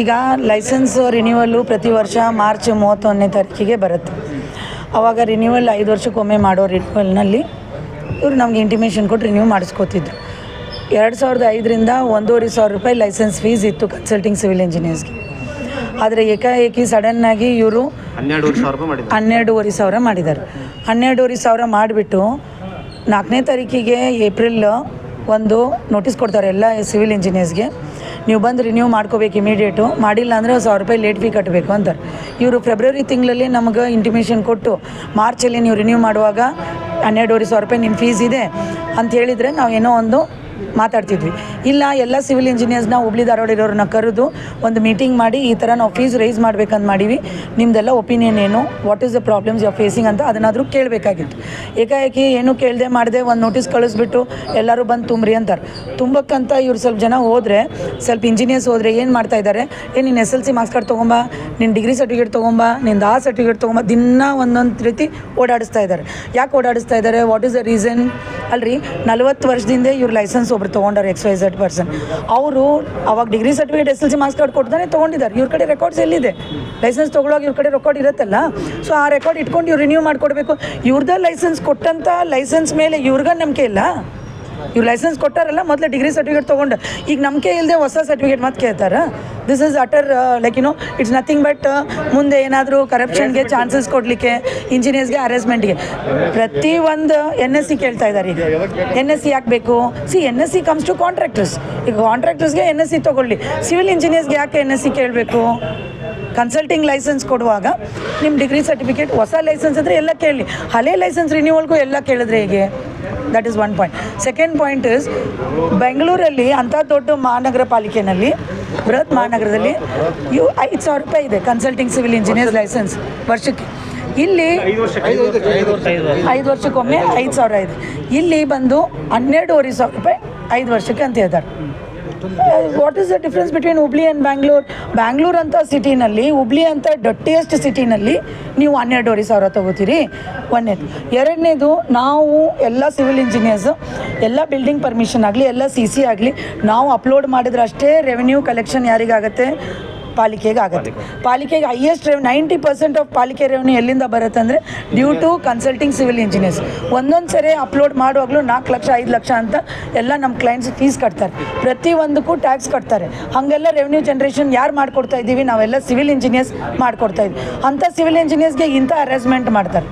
ಈಗ ಲೈಸೆನ್ಸ್ ರಿನ್ಯೂವಲ್ಲು ಪ್ರತಿ ವರ್ಷ ಮಾರ್ಚ್ ಮೂವತ್ತೊಂದನೇ ತಾರೀಕಿಗೆ ಬರುತ್ತೆ. ಆವಾಗ ರಿನ್ಯೂವಲ್ ಐದು ವರ್ಷಕ್ಕೊಮ್ಮೆ ಮಾಡೋ ರಿನ್ಯೂವಲ್ನಲ್ಲಿ ಇವರು ನಮಗೆ ಇಂಟಿಮೇಷನ್ ಕೊಟ್ಟು ರಿನ್ಯೂ ಮಾಡಿಸ್ಕೋತಿದ್ರು. ಎರಡು ಸಾವಿರದ ಐದರಿಂದ ಒಂದೂವರೆ ಸಾವಿರ ರೂಪಾಯಿ ಲೈಸೆನ್ಸ್ ಫೀಸ್ ಇತ್ತು ಕನ್ಸಲ್ಟಿಂಗ್ ಸಿವಿಲ್ ಇಂಜಿನಿಯರ್ಸ್ಗೆ ಆದರೆ ಏಕಾಏಕಿ ಸಡನ್ನಾಗಿ ಇವರು ಹನ್ನೆರಡುವರೆ ಸಾವಿರ ಮಾಡಿದ್ದಾರೆ. ಹನ್ನೆರಡೂವರೆ ಸಾವಿರ ಮಾಡಿಬಿಟ್ಟು ನಾಲ್ಕನೇ ತಾರೀಕಿಗೆ ಏಪ್ರಿಲ್ ಒಂದು ನೋಟಿಸ್ ಕೊಡ್ತಾರೆ ಎಲ್ಲ ಸಿವಿಲ್ ಇಂಜಿನಿಯರ್ಸ್ಗೆ ನೀವು ಬಂದು ರಿನ್ಯೂ ಮಾಡ್ಕೋಬೇಕು ಇಮಿಡಿಯೇಟು ಮಾಡಿಲ್ಲ ಅಂದರೆ ಸಾವಿರ ರೂಪಾಯಿ ಲೇಟ್ ಫೀ ಕಟ್ಟಬೇಕು ಅಂತಾರೆ. ಇವರು ಫೆಬ್ರವರಿ ತಿಂಗಳಲ್ಲಿ ನಮಗೆ ಇಂಟಿಮೇಷನ್ ಕೊಟ್ಟು ಮಾರ್ಚಲ್ಲಿ ನೀವು ರಿನ್ಯೂ ಮಾಡುವಾಗ ಹನ್ನೆರಡೂವರೆ ಸಾವಿರ ರೂಪಾಯಿ ನಿಮ್ಮ ಫೀಸ್ ಇದೆ ಅಂತ ಹೇಳಿದರೆ ನಾವು ಏನೋ ಒಂದು ಮಾತಾಡ್ತಿದ್ವಿ. ಇಲ್ಲ, ಎಲ್ಲ ಸಿವಿಲ್ ಇಂಜಿನಿಯರ್ಸ್ನ ಹುಬ್ಳಿ ಧಾರವಾಡ ಇರೋರನ್ನ ಕರೆದು ಒಂದು ಮೀಟಿಂಗ್ ಮಾಡಿ ಈ ಥರ ನಾವು ಫೀಸ್ ರೈಸ್ ಮಾಡ್ಬೇಕಂತ ಮಾಡೀವಿ. ನಿಮ್ದೆಲ್ಲ ಒಪಿನಿಯನ್ ಏನು? What is the problems you facing ಅಂತ ಅದನ್ನಾದರೂ ಕೇಳಬೇಕಾಗಿತ್ತು. ಏಕಾಏಕಿ ಏನು ಕೇಳದೆ ಮಾಡದೆ ಒಂದು ನೋಟಿಸ್ ಕಳಿಸ್ಬಿಟ್ಟು ಎಲ್ಲರೂ ಬಂದು ತುಂಬ್ರಿ ಅಂತಾರೆ. ತುಂಬಕ್ಕಂತ ಇವ್ರು ಸ್ವಲ್ಪ ಜನ ಹೋದರೆ, ಸ್ವಲ್ಪ ಇಂಜಿನಿಯರ್ಸ್ ಹೋದರೆ ಏನು ಮಾಡ್ತಾ ಇದ್ದಾರೆ ಏ ನಿನ್ನ S L C marks card ತೊಗೊಂಬ ನಿನ್ನ ಡಿಗ್ರಿ ಸರ್ಟಿಫಿಕೇಟ್ ತೊಗೊಂಬ, ನಿಂದು ಆ ಸರ್ಟಿಫಿಕೇಟ್ ತೊಗೊಂಬ, ದಿನ ಒಂದೊಂದು ರೀತಿ ಓಡಾಡಿಸ್ತಾ ಇದ್ದಾರೆ ಯಾಕೆ ಓಡಾಡಿಸ್ತಾ ಇದ್ದಾರೆ ವಾಟ್ ಈಸ್ ದ ರೀಸನ್ ಅಲ್ರಿ, ನಲ್ವತ್ತು ವರ್ಷದಿಂದ ಇವ್ರು ಲೈಸೆನ್ಸ್ ಒಬ್ರು ತೊಗೊಂಡಾರೆ ಎಕ್ಸ್ ವೈ ಝಡ್ ಪರ್ಸನ್ ಅವರು ಅವಾಗ degree certificate S L C marks card ಕೊಡ್ತಾನೆ ತೊಗೊಂಡಿದ್ದಾರೆ. ಇವ್ರ ಕಡೆ ರೆಕಾರ್ಡ್ಸ್ ಎಲ್ಲಿದೆ? ಲೈಸೆನ್ಸ್ ತೊಗೊಳೋಕೆ ಇವ್ರ ಕಡೆ ರೆಕಾರ್ಡ್ ಇರುತ್ತಲ್ಲ? ಸೊ ಆ ರೆಕಾರ್ಡ್ ಇಟ್ಕೊಂಡು ಇವ್ರು ರಿನ್ಯೂ ಮಾಡಿಕೊಡ್ಬೇಕು. ಇವ್ರದ ಲೈಸೆನ್ಸ್ ಕೊಟ್ಟಂಥ ಲೈಸೆನ್ಸ್ ಮೇಲೆ ಇವ್ರಿಗ ನಂಬಿಕೆ ಇಲ್ಲ? ಇವ್ರು ಲೈಸೆನ್ಸ್ ಕೊಟ್ಟಾರಲ್ಲ, ಮೊದಲು ಡಿಗ್ರಿ ಸರ್ಟಿಫಿಕೇಟ್ ತೊಗೊಂಡು. ಈಗ ನಂಬಿಕೆ ಇಲ್ಲದೆ ಹೊಸ ಸರ್ಟಿಫಿಕೇಟ್ ಮತ್ತೆ ಕೇಳ್ತಾರ? This is utter like you know it's nothing but ಮುಂದೆ ಏನಾದರೂ ಕರಪ್ಷನ್ಗೆ ಚಾನ್ಸಸ್ ಕೊಡಲಿಕ್ಕೆ ಇಂಜಿನಿಯರ್ಸ್ಗೆ ಹ್ಯಾರೇಸ್ಮೆಂಟ್ಗೆ ಪ್ರತಿ ಒಂದು ಎನ್ ಎಸ್ ಸಿ ಕೇಳ್ತಾ ಇದ್ದಾರೆ ಈಗ. ಎನ್ ಎಸ್ ಸಿ ಯಾಕೆ ಬೇಕು? C N S C comes to contractors ಈಗ ಕಾಂಟ್ರಾಕ್ಟರ್ಸ್ಗೆ ಎನ್ ಎಸ್ ಸಿ ತೊಗೊಳ್ಳಿ. ಸಿವಿಲ್ ಇಂಜಿನಿಯರ್ಸ್ಗೆ ಯಾಕೆ ಎನ್ ಎಸ್ ಸಿ ಕೇಳಬೇಕು? ಕನ್ಸಲ್ಟಿಂಗ್ ಲೈಸೆನ್ಸ್ ಕೊಡುವಾಗ ನಿಮ್ಮ ಡಿಗ್ರಿ ಸರ್ಟಿಫಿಕೇಟ್ ಹೊಸ ಲೈಸೆನ್ಸ್ ಅಂದರೆ ಎಲ್ಲ ಕೇಳಿ. ಹಳೆ ಲೈಸೆನ್ಸ್ ರಿನ್ಯೂವಲ್ಗೂ ಎಲ್ಲ ಕೇಳಿದ್ರೆ ಹೇಗೆ? That is one point second point is ಬೆಂಗಳೂರಲ್ಲಿ ಅಂಥ ದೊಡ್ಡ ಮಹಾನಗರ ಪಾಲಿಕೆಯಲ್ಲಿ ಬೃಹತ್ ಮಹಾನಗರದಲ್ಲಿ ಯು ಐದು ಸಾವಿರ ರೂಪಾಯಿ ಇದೆ ಕನ್ಸಲ್ಟಿಂಗ್ ಸಿವಿಲ್ ಇಂಜಿನಿಯರ್ಸ್ ಲೈಸೆನ್ಸ್ ವರ್ಷಕ್ಕೆ. ಇಲ್ಲಿ ಐದು ವರ್ಷಕ್ಕೊಮ್ಮೆ ಐದು ಸಾವಿರ ಇದೆ. ಇಲ್ಲಿ ಬಂದು ಹನ್ನೆರಡೂವರೆ ಸಾವಿರ ರೂಪಾಯಿ ಐದು ವರ್ಷಕ್ಕೆ ಅಂತ ಹೇಳ್ತಾರೆ. What is the difference between Hubli and Bangalore Bangalore ಅಂತ ಸಿಟಿನಲ್ಲಿ ಹುಬ್ಳಿ ಅಂತ ಡಟ್ಟಿಯೆಸ್ಟ್ ಸಿಟಿನಲ್ಲಿ ನೀವು ಹನ್ನೆರಡುವರೆ ಸಾವಿರ ತೊಗೋತೀರಿ. ಒಂದನೇದು ಎರಡನೇದು, ನಾವು ಎಲ್ಲ ಸಿವಿಲ್ ಇಂಜಿನಿಯರ್ಸು ಎಲ್ಲ ಬಿಲ್ಡಿಂಗ್ ಪರ್ಮಿಷನ್ ಆಗಲಿ, ಎಲ್ಲ ಸಿ ಸಿ ಆಗಲಿ, ನಾವು ಅಪ್ಲೋಡ್ ಮಾಡಿದ್ರೆ ಅಷ್ಟೇ ರೆವೆನ್ಯೂ ಕಲೆಕ್ಷನ್ ಯಾರಿಗಾಗತ್ತೆ? ಪಾಲಿಕೆಗೆ ಆಗುತ್ತೆ ಪಾಲಿಕೆಗೆ highest rev ninety percent of ಪಾಲಿಕೆ ರೆವೆನ್ಯೂ ಎಲ್ಲಿಂದ ಬರುತ್ತೆ ಅಂದರೆ due to consulting civil engineers ಒಂದೊಂದು ಸರಿ ಅಪ್ಲೋಡ್ ಮಾಡುವಾಗಲೂ ನಾಲ್ಕು ಲಕ್ಷ ಐದು ಲಕ್ಷ ಅಂತ ಎಲ್ಲ ನಮ್ಮ ಕ್ಲೈಂಟ್ಸ್ ಫೀಸ್ ಕಟ್ತಾರೆ. ಪ್ರತಿ ಒಂದಕ್ಕೂ ಟ್ಯಾಕ್ಸ್ ಕಟ್ತಾರೆ. ಹಾಗೆಲ್ಲ ರೆವೆನ್ಯೂ ಜನ್ರೇಷನ್ ಯಾರು ಮಾಡ್ಕೊಡ್ತಾ ಇದ್ದೀವಿ ನಾವೆಲ್ಲ ಸಿವಿಲ್ ಇಂಜಿನಿಯರ್ಸ್ ಮಾಡ್ಕೊಡ್ತಾ ಇದ್ವಿ. ಅಂಥ ಸಿವಿಲ್ ಇಂಜಿನಿಯರ್ಸ್ಗೆ ಇಂಥ ಅರೇಂಜ್ಮೆಂಟ್ ಮಾಡ್ತಾರೆ.